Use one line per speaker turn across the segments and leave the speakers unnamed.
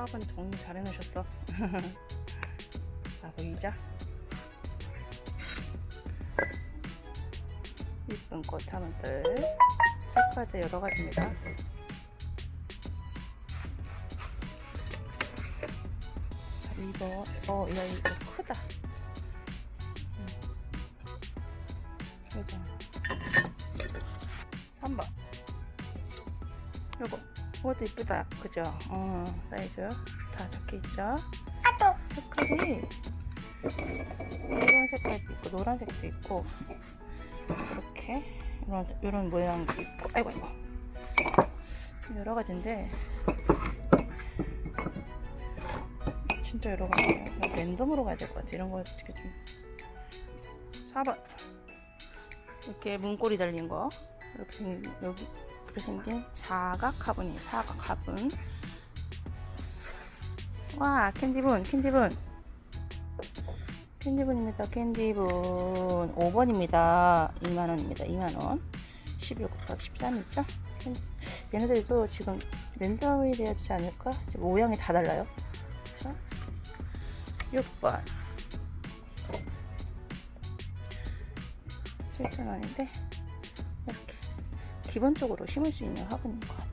화분 정리 잘 해놓으셨어. 자, 보이자. 이쁜 꽃 하면들 색깔도 여러 가지입니다. 자, 이거, 어, 야, 이거 크다. 응. 이거. 3번. 요거. 이것도 이쁘다. 그죠? 어, 사이즈 다 적혀 있죠? 색깔이 이런 색깔도 있고 노란 색도 있고 이렇게 이런 이런 모양도 있고 아이고 아이고 여러 가지인데 진짜 여러 가지예요. 그냥 랜덤으로 가야 될 것 같아. 이런 거 어떻게 좀 4번 이렇게 문고리 달린 거 이렇게 생긴 여기 이렇게 생긴 사각 화분이에요. 사각 화분. 와 캔디분 캔디분. 캔디분입니다. 캔디분. 5번입니다. 2만원입니다. 2만원. 11 곱하기 13이죠? 얘네들도 지금 랜덤이 돼야 되지 않을까? 지금 모양이 다 달라요. 그쵸? 6번. 7,000원인데 이렇게 기본적으로 심을 수 있는 화분인 것 같아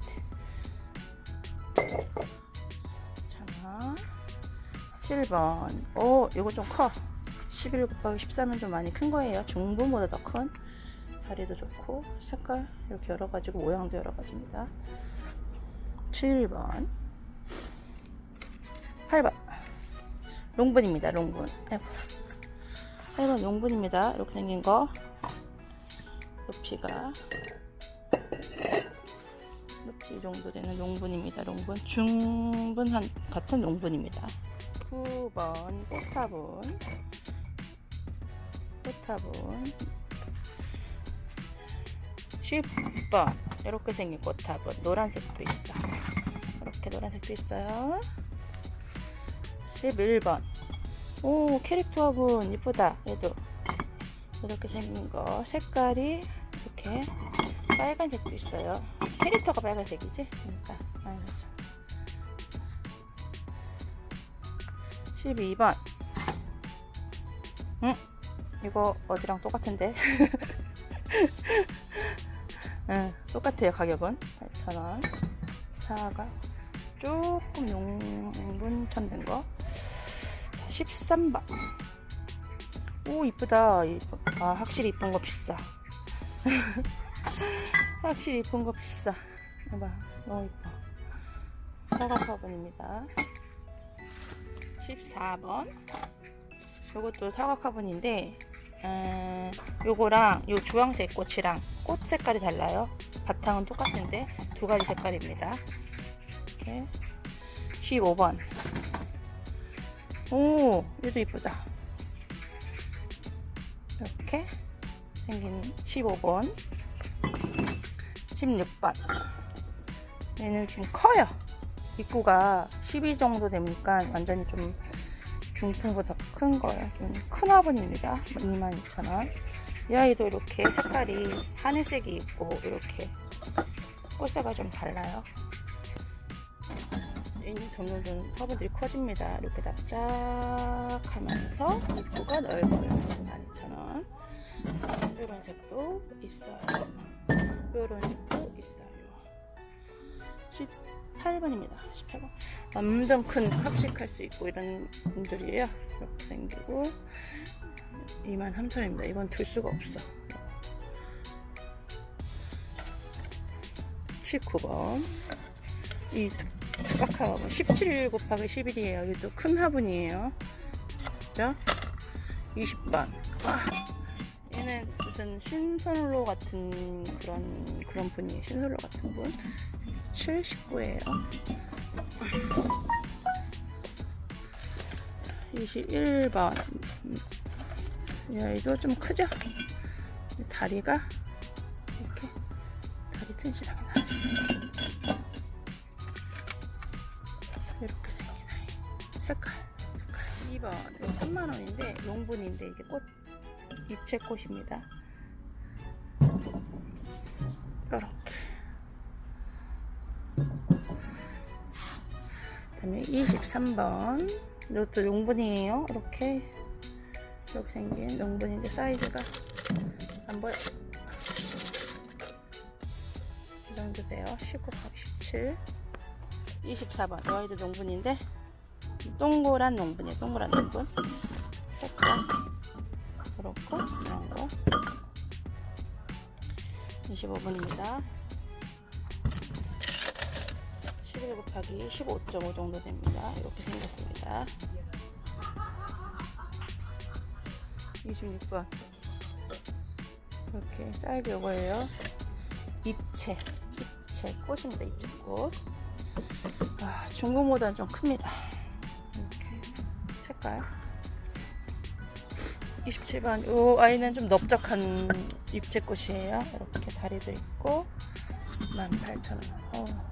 자, 7번. 오, 이거 좀 커. 11 곱하기 13은 좀 많이 큰 거예요. 중분보다 더 큰. 다리도 좋고, 색깔 이렇게 여러 가지고, 모양도 여러 가지입니다. 7번. 8번. 롱분입니다, 롱분. 아이고. 8번 롱분입니다. 이렇게 생긴 거. 높이가. 정도 되는 용분입니다. 용분 중분 한 같은 용분입니다. 9번 꽃화분 꽃화분 10번 이렇게 생긴 꽃화분 노란색도 있어. 이렇게 노란색도 있어요. 11번 오 캐릭터 화분 이쁘다 얘도 이렇게 생긴 거 색깔이 이렇게 빨간색도 있어요. 캐릭터가 빨간색이지? 그러니까 빨간색. 12번. 응? 이거 어디랑 똑같은데? 응, 똑같아요. 가격은 8,000원. 사과 조금 용분 천 된 거. 자, 13번. 오 이쁘다. 이쁘- 아 확실히 이쁜 거 비싸. 확실히 이쁜 거 비싸. 봐봐, 너무 이뻐. 사각 화분입니다. 14번. 요것도 사각 화분인데, 음, 요거랑 요 주황색 꽃이랑 꽃 색깔이 달라요. 바탕은 똑같은데 두 가지 색깔입니다. 이렇게 15번. 오, 얘도 이쁘다. 이렇게 생긴 15번. 16번. 얘는 좀 커요. 입구가 12 정도 되니까 완전히 좀 중풍보다 큰 거예요. 좀큰 화분입니다. 22,000원. 이 아이도 이렇게 색깔이 하늘색이 있고 이렇게 꽃색가 좀 달라요. 점점 좀 화분들이 커집니다. 이렇게 납작하면서 입구가 넓어요. 22,000원. 이런 색도 있어요. 이런 색도 있어요. 18번입니다. 18번. 완전 큰 합식할 수 있고 이런 분들이에요. 이렇게 생기고 23,000원입니다. 이건 들 수가 없어. 19번. 이 투박하 화분 17 곱하기 11이에요. 이것도 큰 화분이에요. 그죠? 20번. 아, 얘는 무슨 신선로 같은 그런 그런 분이에요. 신선로 같은 분. 79예요. 21번. 얘도 좀 크죠? 다리가 이렇게 다리 튼실하게 나왔어요. 이렇게 생긴 아이. 색깔. 색깔. 2번. 이거 3만원인데, 용분인데, 이게 꽃, 입체꽃입니다. 23번 이것도 용분이에요. 이렇게 이렇게 생긴 용분인데 사이즈가 안 보여. 이 정도 돼요. 19, 17. 24번 여의도 농분인데 동그란 농분이에요. 동그란 농분. 색깔 그렇고 이런 거. 25분입니다. 11 곱하기 15.5 정도 됩니다. 이렇게 생겼습니다. 26번 이렇게 사이즈 요거예요. 잎채, 잎채 꽃입니다. 잎채 꽃. 아, 중국보다는 좀 큽니다. 이렇게 색깔. 27번 이 아이는 좀 넓적한 잎채 꽃이에요. 이렇게 다리도 있고 18,000원.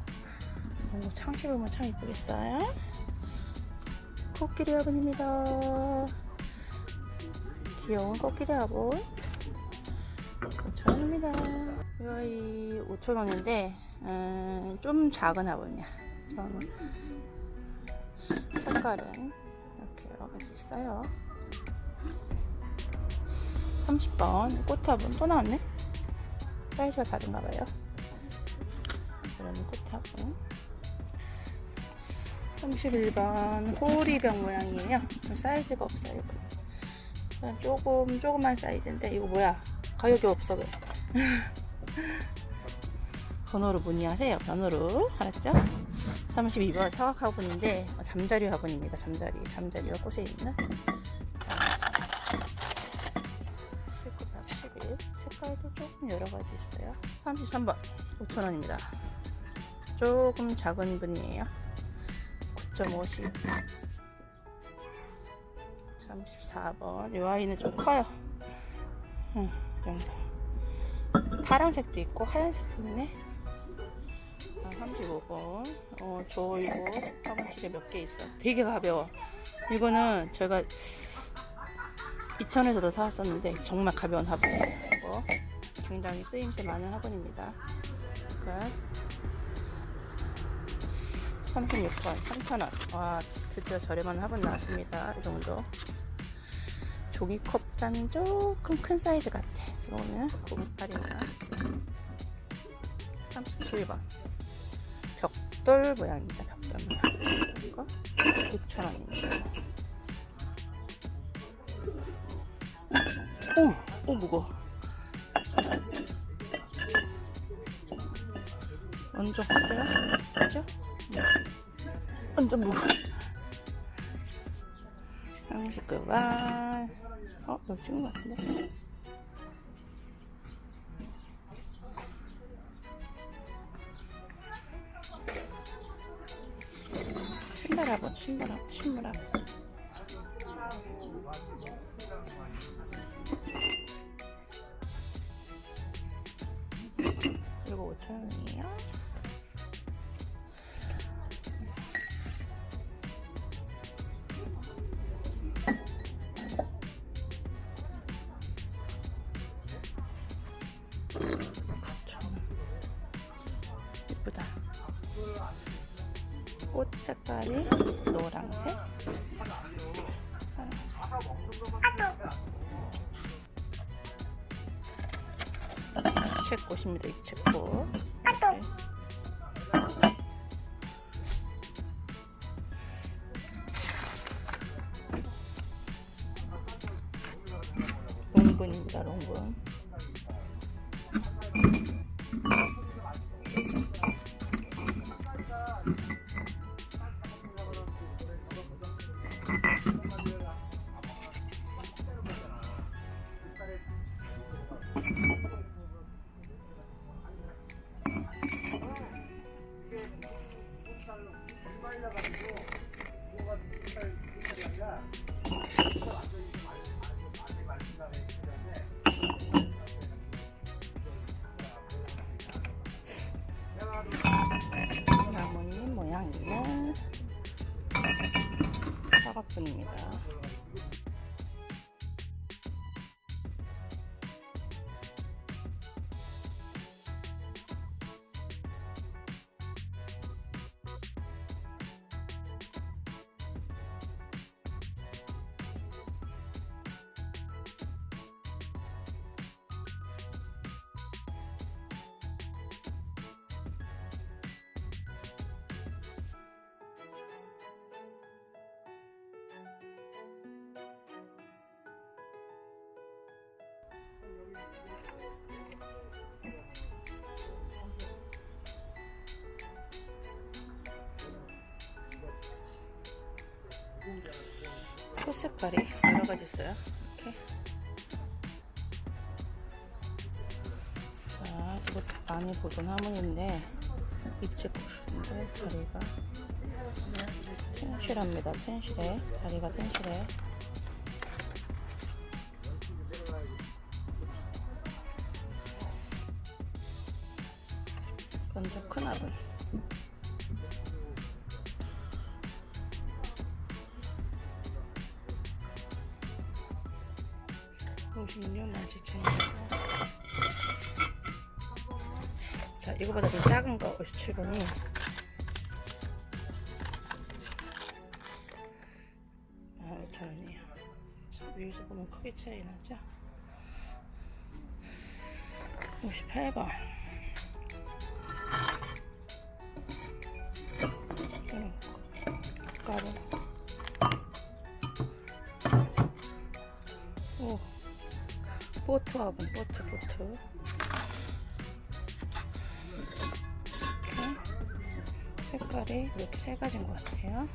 어, 창시 보면 참 이쁘겠어요. 코끼리 화분입니다. 귀여운 코끼리 화분. 5,000원입니다. 이 아이 5,000원인데 음, 좀 작은 화분이야. 좀 색깔은 이렇게 여러 가지 있어요. 30번 꽃화분 또 나왔네. 사이즈가 다른가 봐요. 이런 꽃화분. 31번 호리병 모양이에요. 사이즈가 없어요. 그냥 조금 조그만 사이즈인데 이거 뭐야? 가격이 없어 그래. 번호로 문의하세요. 번호로 알았죠? 32번 사각 화분인데 어, 잠자리 화분입니다. 잠자리 잠자리가 꽃에 있는 19박 11 색깔도 조금 여러 가지 있어요. 33번 5,000원입니다. 조금 작은 분이에요. 9.50 34번 이 아이는 좀 커요. 응. 파란색도 있고 하얀색도 있네. 아, 35번. 어, 저 이거 화분집에 몇개 있어. 되게 가벼워. 이거는 제가 이천에서도 사왔었는데 정말 가벼운 화분이에요. 이거 굉장히 쓰임새 많은 화분입니다. 그러니까 36번 3,000원. 와 드디어 저렴한 화분 나왔습니다. 이 정도. 조기컵보다는 조금 큰 사이즈 같아. 지금 오늘 고급팔이나 37번. 벽돌 모양이죠. 벽돌 모양. 이거 6,000원입니다. 오, 오 무거워. 완전 커요? 그죠? 네. 완전 무거워. 39번. 어, 여기 찍은 것 같은데? 신발하고, 신발하고, 신발하고. 이거 5,000원이에요. 색깔이 노란색. 이채꽃입니다. 이채꽃. 네. 롱분입니다. 롱분. 코 색깔이 여러 가지 있어요. 이렇게. 자, 이거 많이 보던 화문인데 입체 컷인데 다리가 텐실합니다. 텐실해. 다리가 텐실해. 먼저 큰 화분. 오십육 만칠천이고 자 이거보다 좀 작은 거 57번이. 아 5천원이에요? 위에서 보면 크게 차이 나죠? 58번 보트 화분 보트 보트. 이렇게 색깔이 이렇게 세 가지인 것 같아요.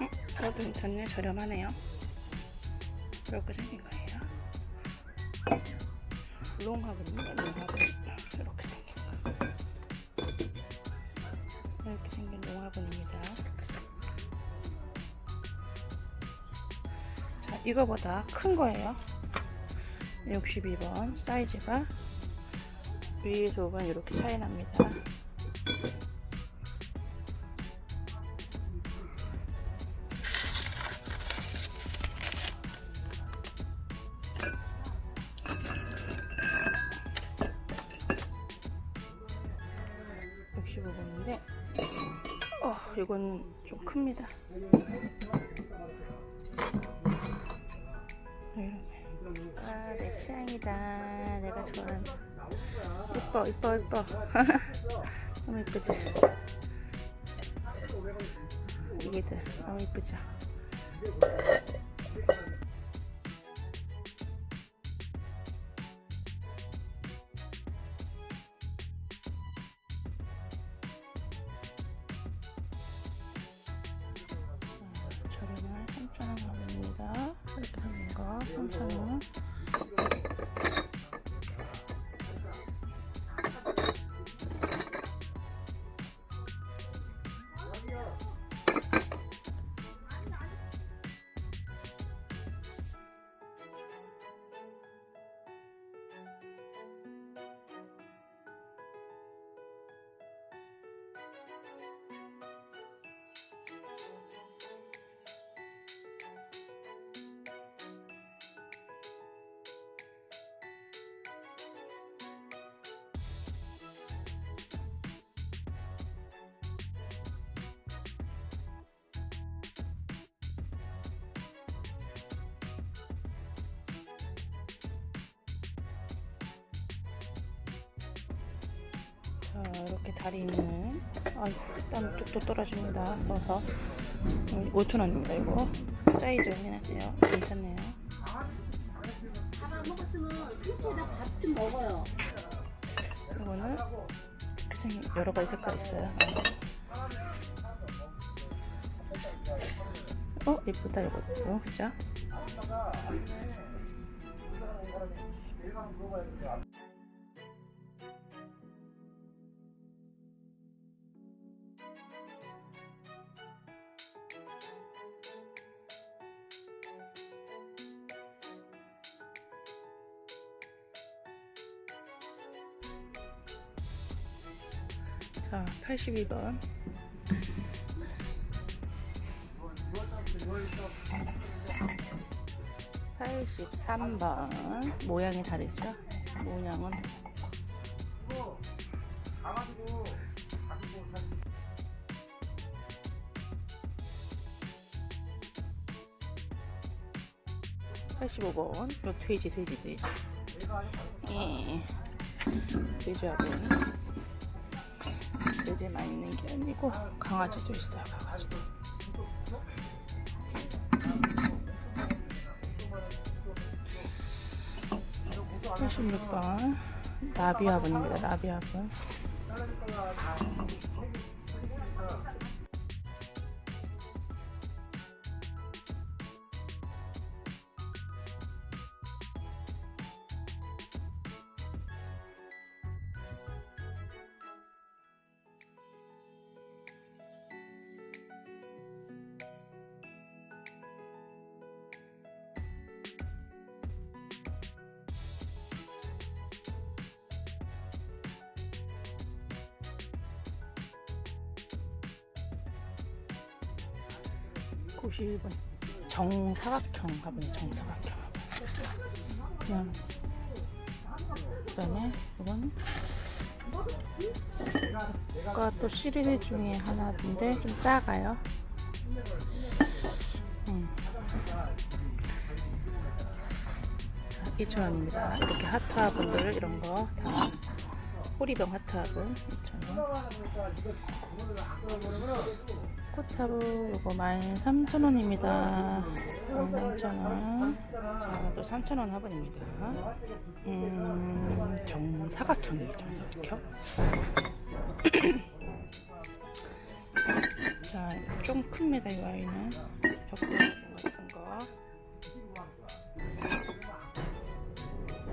음, 이것도 괜찮네 저렴하네요. 이렇게 생긴 거예요. 롱 화분입니다 롱 화분 이거보다 큰 거예요. 62번 사이즈가 위 속은 이렇게 차이 납니다. (65번인데) 어, 이건 좀 큽니다. 이뻐, 이뻐. 너무 이쁘지? 이게들 너무 이쁘죠? Thank you. 자, 이렇게 다리 있는. 아이고, 땀 뚝뚝 떨어집니다. 서서. 5,000원입니다, 이거. 사이즈 확인하세요. 괜찮네요.
밥안 먹었으면 상추에다 밥 좀 먹어요.
이거는 이렇게 생긴 여러 가지 색깔 있어요. 어 예쁘다 이것도 그죠? 자 82번 팔십삼 번. 모양이 다르죠? 모양은? 팔십오 번요 돼지 돼지 돼지. 예. 돼지하고 돼지만 있는 게 아니고 강아지도 있어요 강아지도 팔십육 번 나비화분입니다. 나비화분. 정사각형 화분이 정사각형. 그냥 그다음에 이건 또 시리즈 중에 하나인데 좀 작아요. 음. 자, 2,000원입니다. 이렇게 하트화분들 이런 거 다 호리병 하트화분 2,000원. 꽃차부 요거 13,000원입니다. 13,000원. 자, 또 3,000원 화분입니다. 음, 정사각형이에요, 정사각형. 자, 좀 큽니다, 이 아이는. 벽돌 같은 거.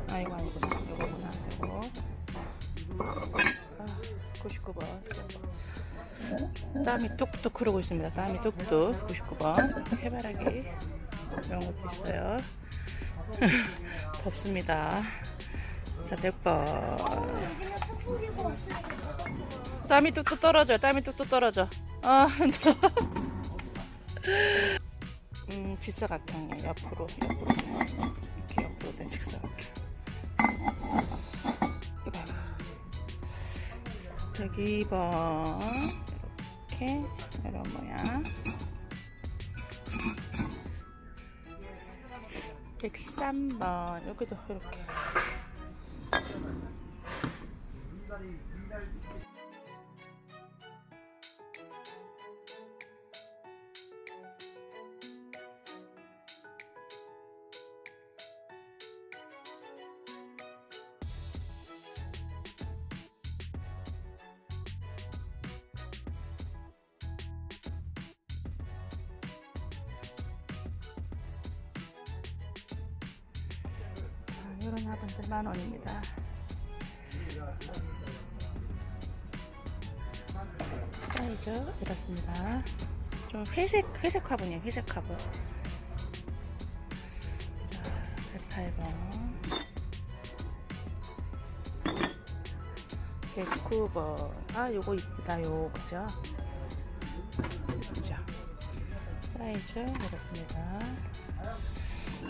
아, 이거 아니구나. 요거구나, 요거. 아, 99번. 땀이 뚝뚝 흐르고 있습니다. 땀이 뚝뚝. 99번. 해바라기. 이런 것도 있어요. 덥습니다. 자, 100번. 땀이 뚝뚝 떨어져. 땀이 뚝뚝 떨어져. 아, 음, 직사각형이에요. 옆으로, 옆으로. 이렇게 옆으로 된 직사각형. 이거, 이거. 102번. 이렇게, 이런 모양. 103번. 여기도 이렇게. 이런 화분들 만 원입니다. 사이즈 이렇습니다. 좀 회색 회색 화분이에요. 회색 화분. 자, 108번. 109번. 아, 요거 이쁘다. 요 그죠? 그죠? 사이즈 이렇습니다.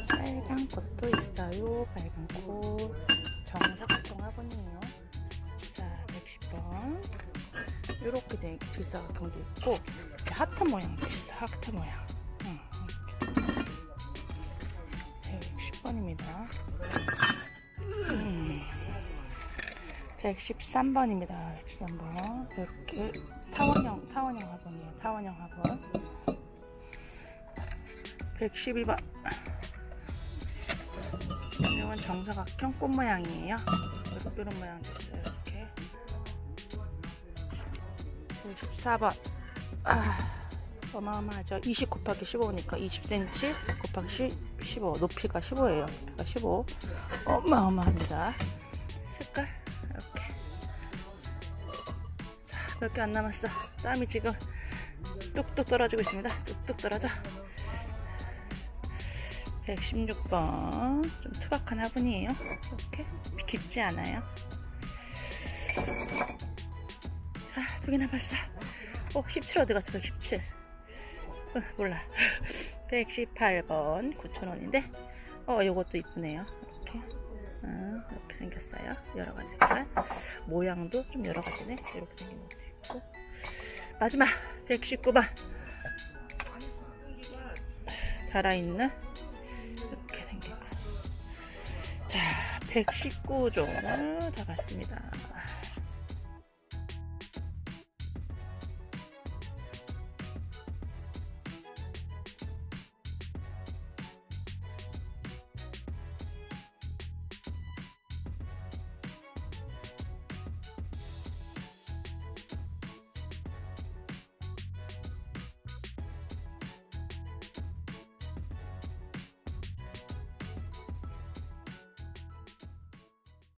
빨간 꽃도 있어요. 꽃. 정사각형 화분이에요. 자, 110번. 이렇게 된 질사각형도 있고, 이렇게 하트 모양도 있어. 하트 모양. 응, 이렇게. 110번입니다. 음. 113번입니다. 113번. 이렇게 타원형, 타원형 화분이에요. 타원형 화분. 112번. 이건 정사각형 꽃 모양이에요. 이런, 모양도 있어요. 이렇게. 14번. 아, 어마어마하죠. 20 곱하기 15니까 20cm 곱하기 15. 높이가 15예요. 높이가 15. 어마어마합니다. 색깔 이렇게. 자, 몇 개 안 남았어. 땀이 지금 뚝뚝 떨어지고 있습니다. 뚝뚝 떨어져. 116번. 좀 투박한 화분이에요. 이렇게 깊지 않아요. 자두 개 남았어 어, 17 어디 갔어 117 어, 몰라. 118번 9,000원인데 어 요것도 이쁘네요. 이렇게. 어, 이렇게 생겼어요. 여러 가지. 색깔 모양도 좀 여러 가지네. 이렇게 생긴 것도 있고. 마지막 119번. 달아있는 자 119종을 다 봤습니다